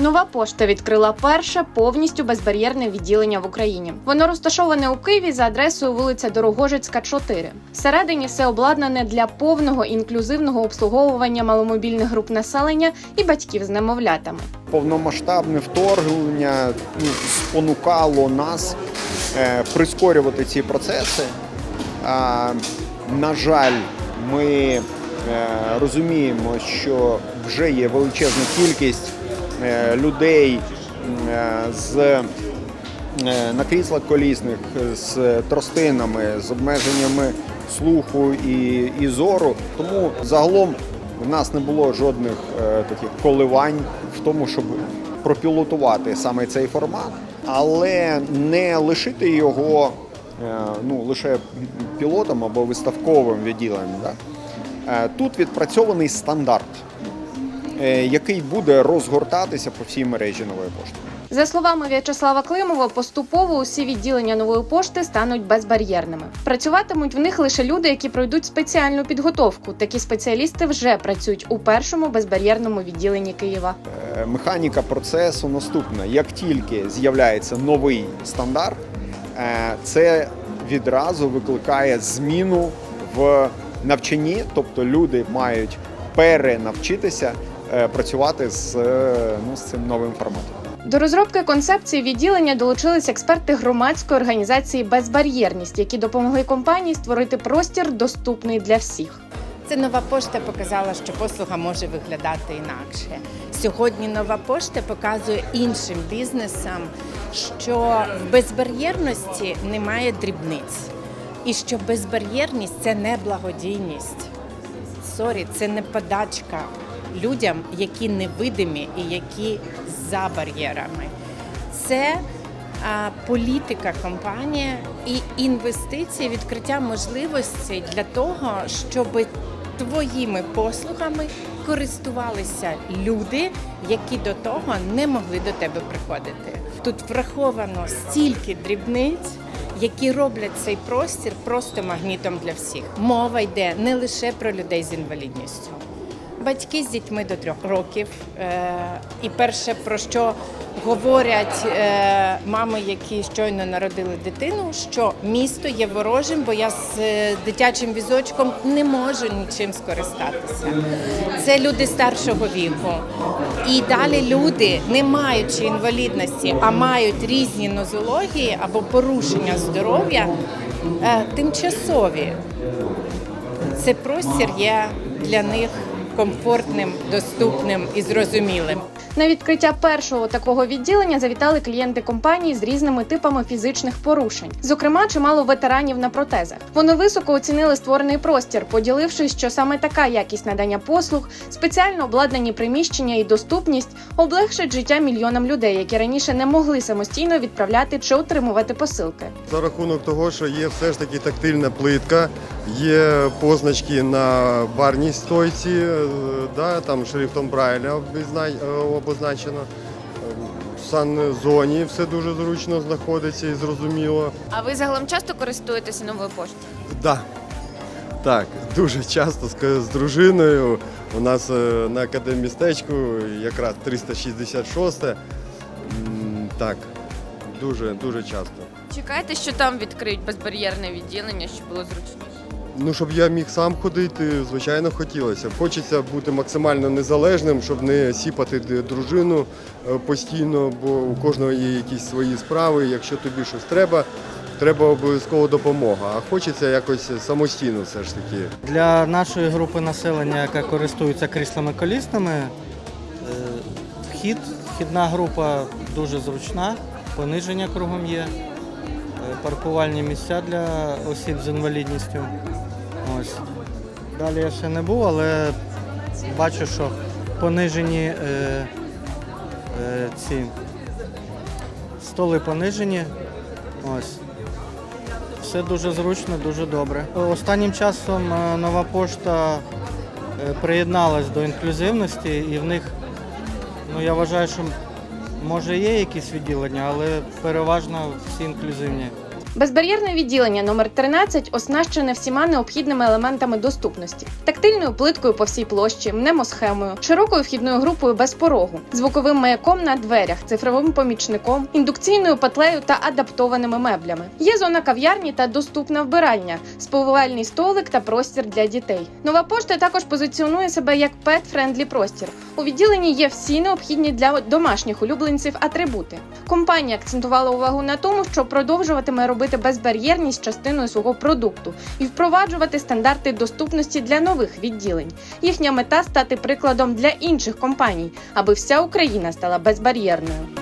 Нова пошта відкрила перше повністю безбар'єрне відділення в Україні. Воно розташоване у Києві за адресою вулиця Дорогожицька, 4. Всередині все обладнане для повного інклюзивного обслуговування маломобільних груп населення і батьків з немовлятами. повномасштабне вторгнення ну, спонукало нас е, прискорювати ці процеси. А, на жаль, ми е, розуміємо, що вже є величезна кількість людей е, з е, на кріслах колісних з тростинами, з обмеженнями слуху і, і зору. Тому загалом в нас не було жодних е, таких коливань в тому, щоб пропілотувати саме цей формат, але не лишити його е, ну, лише пілотом або виставковим відділенням. Да? Е, Тут відпрацьований стандарт, е, який буде розгортатися по всій мережі нової пошти. За словами В'ячеслава Климова, поступово усі відділення нової пошти стануть безбар'єрними. Працюватимуть в них лише люди, які пройдуть спеціальну підготовку. Такі спеціалісти вже працюють у першому безбар'єрному відділенні Києва. Е, Механіка процесу наступна. Як тільки з'являється новий стандарт, е, це відразу викликає зміну в навчанні, тобто люди мають перенавчитися е, працювати з, е, ну, з цим новим форматом. До розробки концепції відділення долучились експерти громадської організації Безбар'єрність, які допомогли компанії створити простір доступний для всіх. Це нова пошта показала, що послуга може виглядати інакше. Сьогодні нова пошта показує іншим бізнесам, що в безбар'єрності немає дрібниць, і що безбар'єрність це не благодійність. Сорі, це не подачка людям, які невидимі і які за бар'єрами. Це політика компанії і інвестиції, відкриття можливостей для того, щоб твоїми послугами користувалися люди, які до того не могли до тебе приходити. Тут враховано стільки дрібниць. Які роблять цей простір просто магнітом для всіх. Мова йде не лише про людей з інвалідністю, батьки з дітьми до трьох років. Е, і перше, про що говорять е, мами, які щойно народили дитину, що місто є ворожим, бо я з е, дитячим візочком не можу нічим скористатися. Це люди старшого віку. І далі люди, не маючи інвалідності, а мають різні нозології або порушення здоров'я, тимчасові. Це простір є для них комфортним, доступним і зрозумілим. На відкриття першого такого відділення завітали клієнти компанії з різними типами фізичних порушень, зокрема, чимало ветеранів на протезах. Вони високо оцінили створений простір, поділившись, що саме така якість надання послуг, спеціально обладнані приміщення і доступність облегшать життя мільйонам людей, які раніше не могли самостійно відправляти чи отримувати посилки. За рахунок того, що є все ж таки тактильна плитка, є позначки на барній стойці, е, да, там шрифтом Брайля обізна- е, обозначено. В санзоні все дуже зручно знаходиться і зрозуміло. А ви загалом часто користуєтеся новою поштою? Да. Так, дуже часто з, з дружиною. У нас е, на академмістечку якраз 366. М, Так, дуже, дуже часто. Чекаєте, що там відкриють безбар'єрне відділення, щоб було зручніше? Ну, щоб я міг сам ходити, звичайно, хотілося. Хочеться бути максимально незалежним, щоб не сіпати дружину е, постійно, бо у кожного є якісь свої справи. Якщо тобі щось треба, треба обов'язково допомога. А хочеться якось самостійно все ж таки. Для нашої групи населення, яка користується кріслами колісними, е, вхід, вхідна група дуже зручна, пониження кругом є, е, паркувальні місця для осіб з інвалідністю. Ось. Далі я ще не був, але бачу, що понижені е, е, ці столи понижені. Ось. Все дуже зручно, дуже добре. Останнім часом е, нова пошта е, приєдналась до інклюзивності і в них, ну я вважаю, що може є якісь відділення, але переважно всі інклюзивні. Безбар'єрне відділення номер 13 оснащене всіма необхідними елементами доступності: тактильною плиткою по всій площі, мнемосхемою, широкою вхідною групою без порогу, звуковим маяком на дверях, цифровим помічником, індукційною петлею та адаптованими меблями. Є зона кав'ярні та доступна вбиральня, сповивальний столик та простір для дітей. Нова пошта також позиціонує себе як pet-friendly простір. У відділенні є всі необхідні для домашніх улюбленців атрибути. Компанія акцентувала увагу на тому, що продовжуватиме робити безбар'єрність частиною свого продукту і впроваджувати стандарти доступності для нових відділень. Їхня мета стати прикладом для інших компаній, аби вся Україна стала безбар'єрною.